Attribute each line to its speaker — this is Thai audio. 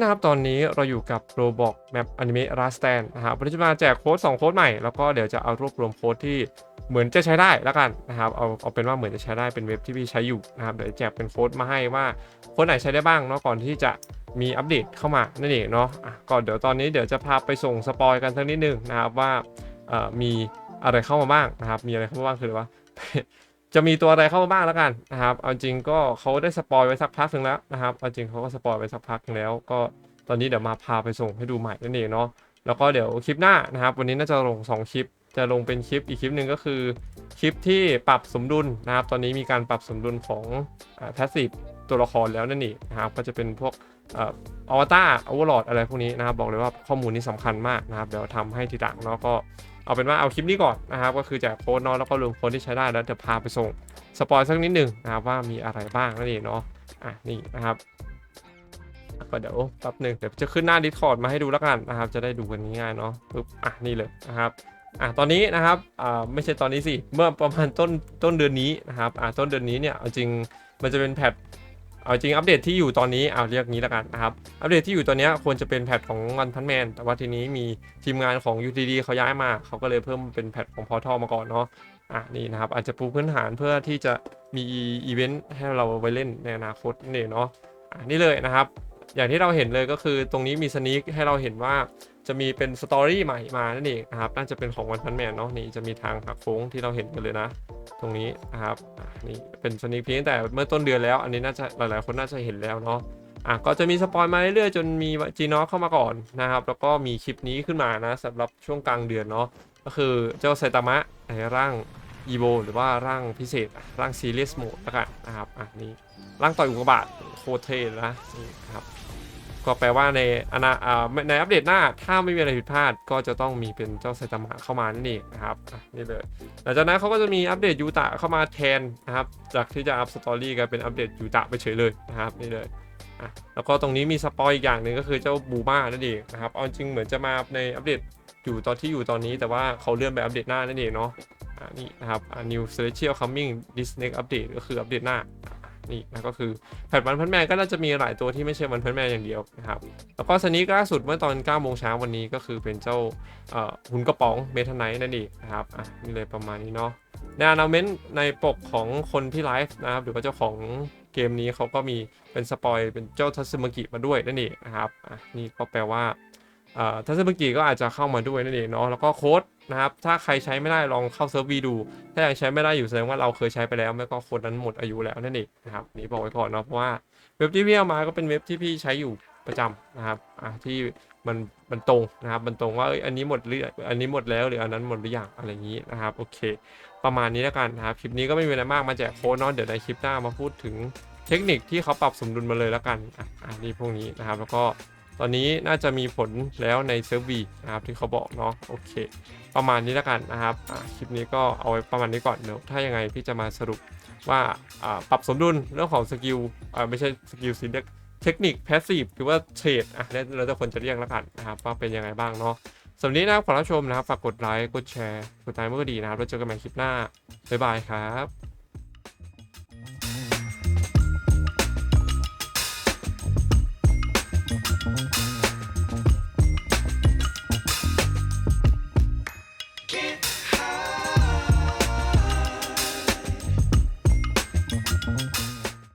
Speaker 1: นะครับตอนนี้เราอยู่กับ Roblox Map Anime Last Stand นะครับวันนี้จะมาแจกโค้ด2โค้ดใหม่ แล้วก็เดี๋ยวจะเอารวบรวมโค้ดที่เหมือนจะใช้ได้แล้วกันนะครับเอาเอาเป็นว่าเหมือนจะใช้ได้เป็นเว็บที่พี่ใช้อยู่นะครับเดี๋ยวแจกเป็นโค้ดมาให้ว่าโค้ดไหนใช้ได้บ้างเนาะก่อนที่จะมีอัปเดตเข้ามานั่นเองเนาะะก่อนเดี๋ยวตอนนี้เดี๋ยวจะพาไปส่งสปอยกันสักนิดนึงนะครับว่ามีอะไรเข้ามาบ้างนะครับมีอะไรเข้ามาบ้างคืออะไรวะ จะมีตัวอะไรเข้ามาบ้างแล้วกันนะครับ เอาจริงก็เขาได้สปอยไว้สักพักหนึ่งแล้วนะครับ เอาจริงเขาก็สปอยไว้สักพักแล้ว ก็ตอนนี้เดี๋ยวมาพาไปส่งให้ดูใหม่นั่นเองเนาะ แล้วก็เดี๋ยวคลิปหน้านะครับ วันนี้น่าจะลง 2 คลิป จะลงเป็นคลิปอีกคลิปหนึ่งก็คือ คลิปที่ปรับสมดุลนะครับ ตอนนี้มีการปรับสมดุลของแพสซีฟตัวละครแล้วนั่นเองนะครับ ก็จะเป็นพวกอวตารอวอร์ลอดอะไรพวกนี้นะครับ บอกเลยว่าข้อมูลนี้สำคัญมากนะครับ เดี๋ยวทำให้ทีหลังเนาะก็ เอาเป็นว่าเอาคลิปนี้ก่อนนะครับก็คือจกโค้ดเนาะแล้วก็รวมโค้ดที่ใช้ได้แล้วจะพาไปส่งสปอยสักนิดหนึ่งนะครับว่ามีอะไรบ้างนั่นเองเนาะอะนี่นะครับก็เดี๋ยวแป๊บหนึ่งเดี๋ยวจะขึ้นหน้า Discord มาให้ดูแล้วกันนะครับ จะได้ดูกันง่ายๆเนาะปึ๊บอะนี่เลยนะครับอะตอนนี้นะครับอ่าไม่ใช่ตอนนี้สิ เมื่อประมาณต้นต้นเดือนนี้นะครับอะต้นเดือนนี้เนี่ยเอาจริงมันจะเป็นแพท เอาจริงอัปเดตที่อยู่ตอนนี้เอาเรียกงี้แล้วกันนะครับ อัปเดตที่อยู่ตอนนี้ควรจะเป็นแพทของวันพันแมน แต่ว่าทีนี้มีทีมงานของ UTD เขาย้ายมา เขาก็เลยเพิ่มเป็นแพทของพอทอมาก่อนเนาะ อะนี่นะครับ อาจจะปูพื้นฐานเพื่อที่จะมีอีเวนต์ให้เราไว้เล่นในอนาคตนี่เนาะ อะนี่เลยนะครับ อย่างที่เราเห็นเลยก็คือตรงนี้มีสนิคให้เราเห็นว่า จะมีเป็นสตอรี่ใหม่มานั่นเองนะครับน่าจะเป็นของวันพันแมนเนาะนี่จะมีทางหักโค้งที่เราเห็นกันเลยนะ ตรงนี้นะครับนี่เป็นสนิคพีตั้งแต่เมื่อต้นเดือนแล้ว อันนี้น่าจะหลายๆคนน่าจะเห็นแล้วเนาะอะก็จะมีสปอยมาเรื่อยๆจนมีจีนอเข้ามาก่อนนะครับแล้วก็มีคลิปนี้ขึ้นมานะสำหรับช่วงกลางเดือนเนาะก็คือเจ้าไซตามะในร่างอีโวหรือว่าร่างพิเศษร่างซีเรียสโหมดนนะครับอะนี่ร่างต่อยอุกกาบาตโคเท่เลยนะนี่ครับ ก็แปลว่าในอนาในอัปเดตหน้า ถ้าไม่มีอะไรผิดพลาด ก็จะต้องมีเป็นเจ้าไซตามะเข้ามานั่นเองนะครับนี่เลยหลังจากนั้นเขาก็จะมีอัปเดตยูตะเข้ามาแทนนะครับ จากที่จะอัพสตอรี่กลายเป็นอัปเดตยูตะไปเฉยเลยนะครับนี่เลยอะแล้วก็ตรงนี้มีสปอยอีกอย่างหนึ่งก็คือเจ้าบูมานั่นเองนะครับเอาจริงเหมือนจะมาในอัปเดตอยู่ตอนที่อยู่ตอนนี้แต่ว่าเขาเลื่อนไปอัปเดตหน้านั่นเองเนาะอ่านี่นะครับ new celestial coming this next update ก็คืออัปเดตหน้า นี่นะก็คือแพทวันพันแมนก็น่าจะมีหลายตัวที่ไม่ใช่วันพันแมนอย่างเดียวนะครับแล้วก็สนิกล่าสุดเมื่อตอน9โมงเช้าวันนี้ก็คือเป็นเจ้าหุ่นกระป๋องเมทไนท์นั่นเองนะครับอะนี่เลยประมาณนี้เนาะในอนาเมนต์ในปกของคนที่ไลฟ์นะครับหรือว่าเจ้าของเกมนี้เขาก็มีเป็นสปอยเป็นเจ้าทัสึมกิมาด้วยนั่นเองนะครับอะนี่ก็แปลว่าทัสึมกิก็อาจจะเข้ามาด้วยนั่นเองเนาะแล้วก็โค้ด นะครับ ถ้าใครใช้ไม่ได้ลองเข้าเซิร์ฟวีดู ถ้ายังใช้ไม่ได้อยู่แสดงว่าเราเคยใช้ไปแล้วไม่ก็โค้ดนั้นหมดอายุแล้วนั่นเองนะครับนี่บอกไว้ก่อนเนาะเพราะว่าเว็บที่พี่เอามาก็เป็นเว็บที่พี่ใช้อยู่ประจำนะครับอะที่มันมันตรงนะครับมันตรงว่าเอ้ยอันนี้หมดหรืออันนี้หมดแล้วหรืออันนั้นหมดหรือยังอะไรอย่างนี้นะครับโอเค ประมาณนี้แล้วกันนะครับคลิปนี้ก็ไม่มีอะไรมากมาแจกโค้ดเนาะเดี๋ยวในคลิปหน้ามาพูดถึงเทคนิคที่เขาปรับสมดุลมาเลยแล้วกันอะอันนี้พวกนี้นะครับแล้วก็ ตอนนี้น่าจะมีผลแล้วในเซิร์ฟวีนะครับที่เขาบอกเนาะโอเค ประมาณนี้แล้วกันนะครับคลิปนี้ก็เอาไว้ประมาณนี้ก่อนเดี๋ยวถ้ายังไงพี่จะมาสรุปว่าปรับสมดุลเรื่องของสกิลไม่ใช่สกิลสิเรียกเทคนิค p a s s i v e หรือว่าเทรดอะแล้วเราจะควรจะเรียกแล้วกันนะครับว่าเป็นยังไงบ้างเนาะสำหรับนี้นะครับขอรับชมนะครับ ฝากกดไลค์ กดแชร์ กดติดตามเมื่อก็ดีนะครับ แล้วเจอกันใหม่คลิปหน้า บ๊ายบายครับ